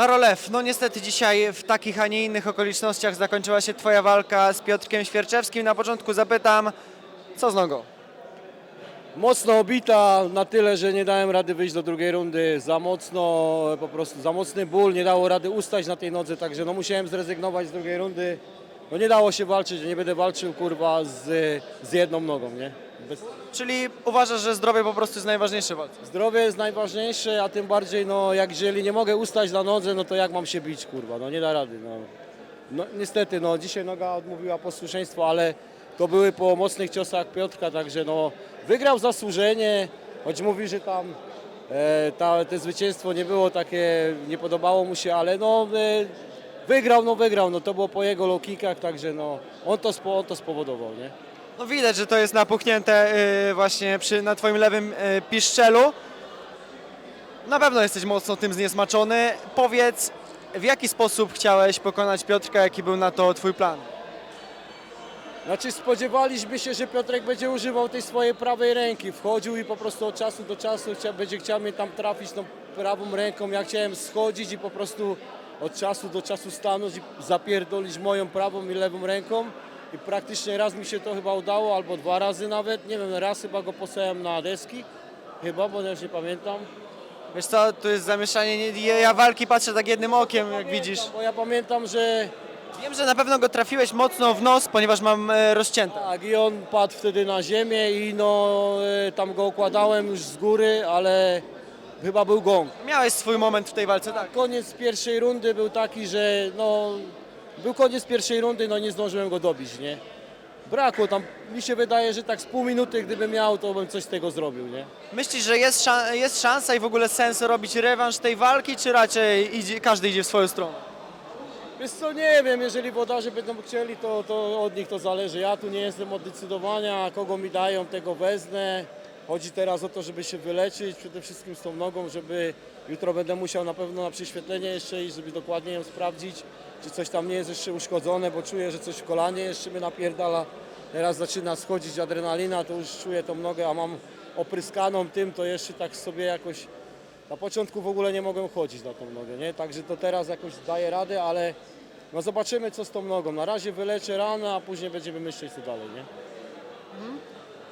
Darolew, no niestety dzisiaj w takich, a nie innych okolicznościach zakończyła się Twoja walka z Piotrkiem Świerczewskim. Na początku zapytam, co z nogą? Mocno obita na tyle, że nie dałem rady wyjść do drugiej rundy. Za mocno, po prostu za mocny ból, nie dało rady ustać na tej nodze, także no musiałem zrezygnować z drugiej rundy. No nie dało się walczyć, nie będę walczył kurwa z, z jedną nogą, nie? Bez... Czyli uważasz, że zdrowie po prostu jest najważniejsze walce? Zdrowie jest najważniejsze, a tym bardziej no jak jeżeli nie mogę ustać na nodze, no to jak mam się bić kurwa, no nie da rady. No. No, niestety, no dzisiaj noga odmówiła posłuszeństwo, ale to były po mocnych ciosach Piotrka, także no wygrał zasłużenie, choć mówi, że tam e, ta, te zwycięstwo nie było takie, nie podobało mu się, ale no e, wygrał, no wygrał, no to było po jego low kickach, także no on to, on to spowodował, nie? No widać, że to jest napuchnięte yy, właśnie przy, na Twoim lewym yy, piszczelu. Na pewno jesteś mocno tym zniesmaczony. Powiedz, w jaki sposób chciałeś pokonać Piotrka, jaki był na to Twój plan? Znaczy spodziewaliśmy się, że Piotrek będzie używał tej swojej prawej ręki. Wchodził i po prostu od czasu do czasu będzie chciał mnie tam trafić tą prawą ręką. Ja chciałem schodzić i po prostu od czasu do czasu stanąć i zapierdolić moją prawą i lewą ręką. I praktycznie raz mi się to chyba udało, albo dwa razy nawet. Nie wiem, raz chyba go posłałem na deski. Chyba, bo ja już nie pamiętam. Wiesz co, tu jest zamieszanie, nie- ja walki patrzę tak jednym okiem, jak widzisz. Bo ja pamiętam, że Wiem, że na pewno go trafiłeś mocno w nos, ponieważ mam e, rozcięte. Tak, i on padł wtedy na ziemię i no e, tam go układałem już z góry, ale chyba był gong. Miałeś swój moment w tej walce, tak? Koniec pierwszej rundy był taki, że no był koniec pierwszej rundy, no nie zdążyłem go dobić, nie? Brakło tam, mi się wydaje, że tak z pół minuty gdybym miał, to bym coś z tego zrobił, nie? Myślisz, że jest, szan- jest szansa i w ogóle sens robić rewanż tej walki, czy raczej idzie, każdy idzie w swoją stronę? Wiesz co, nie wiem, jeżeli włodarze będą chcieli, to, to od nich to zależy. Ja tu nie jestem od decydowania, kogo mi dają, tego wezmę. Chodzi teraz o to, żeby się wyleczyć, przede wszystkim z tą nogą, żeby jutro będę musiał na pewno na prześwietlenie jeszcze iść, żeby dokładnie ją sprawdzić, czy coś tam nie jest jeszcze uszkodzone, bo czuję, że coś w kolanie jeszcze mnie napierdala. Teraz zaczyna schodzić adrenalina, to już czuję tą nogę, a mam opryskaną tym, to jeszcze tak sobie jakoś na początku w ogóle nie mogłem chodzić na tą nogę, nie? Także to teraz jakoś daję radę, ale no zobaczymy co z tą nogą. Na razie wyleczę ranę, a później będziemy myśleć co dalej, nie?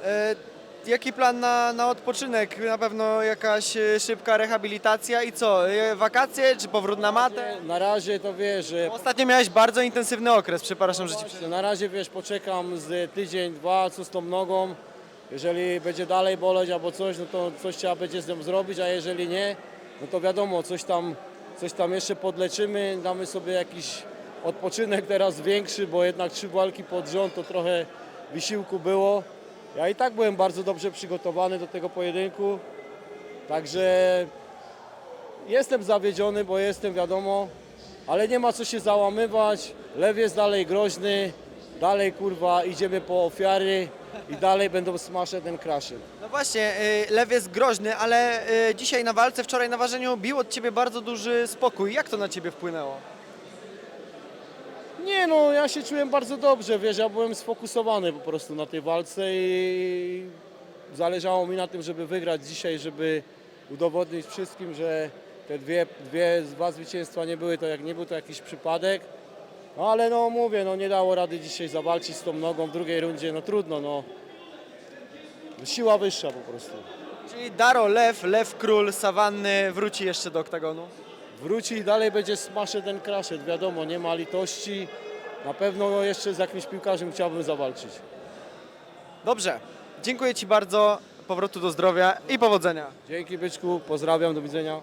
E, jaki plan na, na odpoczynek? Na pewno jakaś e, szybka rehabilitacja i co? E, wakacje czy powrót na matę? Na razie to wiesz, że Ostatnio miałeś bardzo intensywny okres, przepraszam, że ci przerwę. na razie wiesz, poczekam z tydzień, dwa, co z tą nogą. Jeżeli będzie dalej boleć albo coś, no to coś trzeba będzie z nią zrobić, a jeżeli nie, no to wiadomo, coś tam, coś tam jeszcze podleczymy, damy sobie jakiś odpoczynek teraz większy, bo jednak trzy walki pod rząd to trochę wysiłku było. Ja i tak byłem bardzo dobrze przygotowany do tego pojedynku, także jestem zawiedziony, bo jestem wiadomo, ale nie ma co się załamywać. Lew jest dalej groźny, dalej kurwa idziemy po ofiary i dalej będą smasze ten crasher. No właśnie, e, Lew jest groźny, ale e, dzisiaj na walce, wczoraj na ważeniu bił od ciebie bardzo duży spokój. Jak to na ciebie wpłynęło? Nie no, ja się czułem bardzo dobrze, wiesz, ja byłem sfokusowany po prostu na tej walce i zależało mi na tym, żeby wygrać dzisiaj, żeby udowodnić wszystkim, że te dwie, dwie dwa zwycięstwa nie były to jak nie był to jakiś przypadek. No ale no mówię, no nie dało rady dzisiaj zawalczyć z tą nogą w drugiej rundzie, no trudno, no. Siła wyższa po prostu. Czyli Daro Lew, Lew Król Sawanny wróci jeszcze do oktagonu. Wróci i dalej będzie smasze ten crashet, wiadomo, nie ma litości. Na pewno jeszcze z jakimś piłkarzem chciałbym zawalczyć. Dobrze, dziękuję Ci bardzo, powrotu do zdrowia i powodzenia. Dzięki byczku, pozdrawiam, do widzenia.